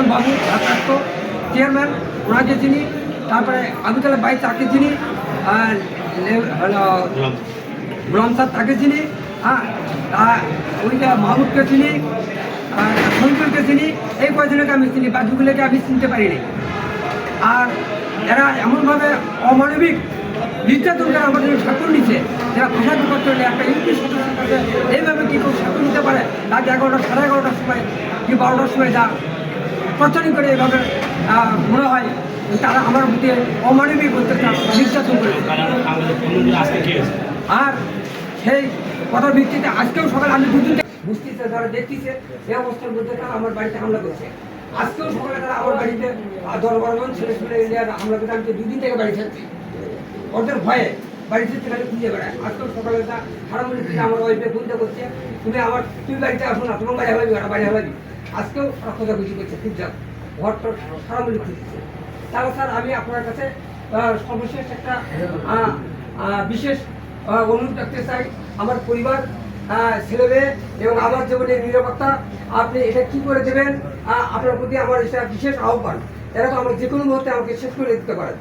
হোসেন বাবু ভারপ্রাপ্ত চেয়ারম্যান ওনাকে চিনি তারপরে আবুতালা বাই তাকে চিনি আর গোলাম স্যার তাকে চিনি হ্যাঁ ওইটা মাহমুদকে চিনি আর শঙ্করকে চিনি এই কয়জনকে আমি চিনি, বাকিগুলোকে আমি চিনতে পারিনি। আর এরা এমনভাবে অমানবিক নির্যাতন করে আমাদের ঠাকুর নিচ্ছে যারা ভাষা নেই একটা ইউপি সদস্যের কাছে এইভাবে কি কেউ ঠাকুর নিতে পারে? রাত এগারোটা, সাড়ে এগারোটার সময়, কি বারোটার সময় যা প্রচারিং করে এইভাবে আহ, মনে হয় তারা আমার প্রতি অমানবিক অত্যাচার নির্যাতন করেছে আর সেই কথার ভিত্তিতে আজকেও সকালে আমি দুদিন বুঝতেছে যারা দেখতেছে সেই অবস্থার মধ্যে তারা আমার বাড়িতে হামলা করছে। আজকেও সকালে তারা আমার বাড়িতে বর্মন ছেলে ছেলে ইন্ডিয়ার হামলা করতে আমি দুদিন থেকে বাড়ি থাকছি ওদের ভয়ে বাড়িতে খালি খুঁজে বেড়ায়। আজকেও সকালে থেকে আমার ওয়াইফে খুঁজতে করছে তুমি আমার তুই বাড়িতে আসো না তোমার বাড়ি হলাবি বাড়ি হলাবি আজকেও ওরা খোঁজাখুঁজি করছে খুঁজছে ঘরটা সারা খুঁজছে। তাহলে স্যার আমি আপনার কাছে সর্বশেষ একটা বিশেষ অনুরোধ রাখতে চাই। আমার পরিবার আহ, ছেলে মেয়ে এবং আমার জীবনের নিরাপত্তা আপনি এটা কি করে দেবেন? আপনার প্রতি আমার এটা বিশেষ আহ্বান। এরা তো আমাকে যে কোনো মুহূর্তে আমাকে শেষ করে দিতে পারেন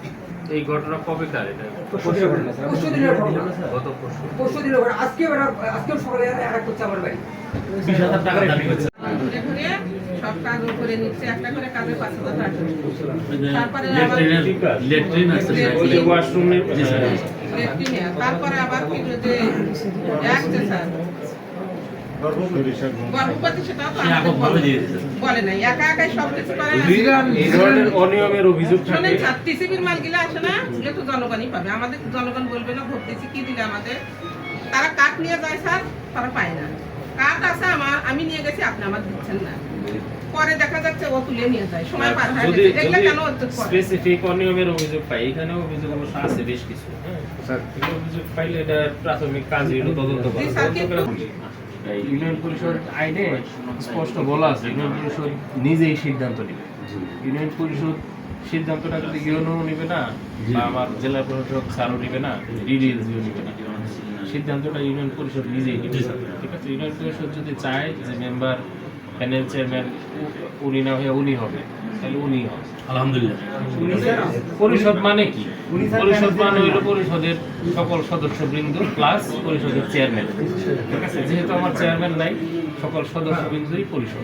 এই ঘটনা কবে কার এটা? পরশু দিনের ঘটনা গত পরশু। পরশু দিনের ঘটনা। আজকে ওরা আজকেও সকালে এরা অ্যাটাক করছে আমার বাড়ি। বিশ হাজার টাকা দাবি করছে। ঘুরে ঘুরে সব কাজ করে নিচ্ছে। একটা করে কাজের পাঁচ হাজার টাকা তারপরে আবার লেট্রিন আছে ওয়াশরুমে লেট্রিনে তারপরে আবার কি যে এক যে স্যার। গর্ভবতী সেটাও আমাদের ভাবে দিয়ে দিচ্ছে বলে নাই। একা একাই সব কিছু করে না। এই ধরনের অনিয়মের অভিযোগ টিসিবির মালগুলো আসে না তো জনগণই পাবে। আমাদের জনগণ বলবে না ভোট দিচ্ছি কি দিলে আমাদের? তারা কাঠ নিয়ে যায় স্যার তারা পায় না। কাঠ আছে আমার আমি নিয়ে গেছি আপনি আমার দিচ্ছেন না। পরে দেখা যাচ্ছে ও তুলে নিয়ে যায়। সময় পার হয়ে গেছে এগুলো কেন স্পেসিফিক অনিয়মের অভিযোগ পাই এখানে অভিযোগ অবশ্য আছে বেশ কিছু অভিযোগ পাইলে এটা প্রাথমিক কাজ হলো তদন্ত করা। জি, স্যার, তদন্ত করে এই ইউনিয়ন পরিষদ আইনে স্পষ্ট বলা আছে ইউনিয়ন পরিষদ নিজেই সিদ্ধান্ত নেবে। ইউনিয়ন পরিষদ সিদ্ধান্তটা যদি ইউনিয়নও নেবে না বা আমার জেলা প্রশাসক স্যারও নেবে না ডিডিএলজিও নেবে না। সিদ্ধান্তটা ইউনিয়ন পরিষদ নিজেই নেবে। ঠিক আছে? ইউনিয়ন পরিষদ যদি চায় যে মেম্বার প্যানেল চেয়ারম্যান উনি না হয়ে উনি হবে তাহলে উনি হবে। আলহামদুলিল্লাহ। পরিষদ মানে কি? পরিষদ মানে হইল পরিষদের সকল সদস্যবৃন্দ প্লাস পরিষদের চেয়ারম্যান ঠিক আছে? যেহেতু আমার চেয়ারম্যান নাই সকল সদস্যবৃন্দই পরিষদ।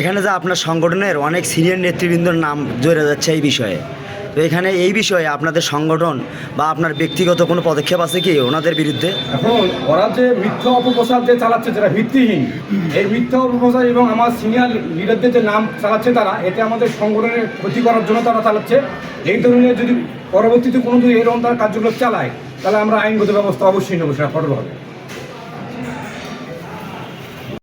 এখানে যে আপনার সংগঠনের অনেক সিনিয়র নেতৃবৃন্দর নাম জড়ে যাচ্ছে এই বিষয়ে। তো এখানে এই বিষয়ে আপনাদের সংগঠন বা আপনার ব্যক্তিগত কোনো পদক্ষেপ আছে কি ওনাদের বিরুদ্ধে? এখন ওরা যে মিথ্যা অপপ্রচার যে চালাচ্ছে যেটা ভিত্তিহীন, এই মিথ্যা অপপ্রচার এবং আমার সিনিয়র লিডারদের যে নাম চালাচ্ছে তারা, এতে আমাদের সংগঠনের ক্ষতি করার জন্য তারা চালাচ্ছে। এই ধরনের যদি পরবর্তীতে কোনো যদি এরকম তারা কার্যক্রম চালায়, তাহলে আমরা আইনগত ব্যবস্থা অবশ্যই নেব সেটা কঠোর হবে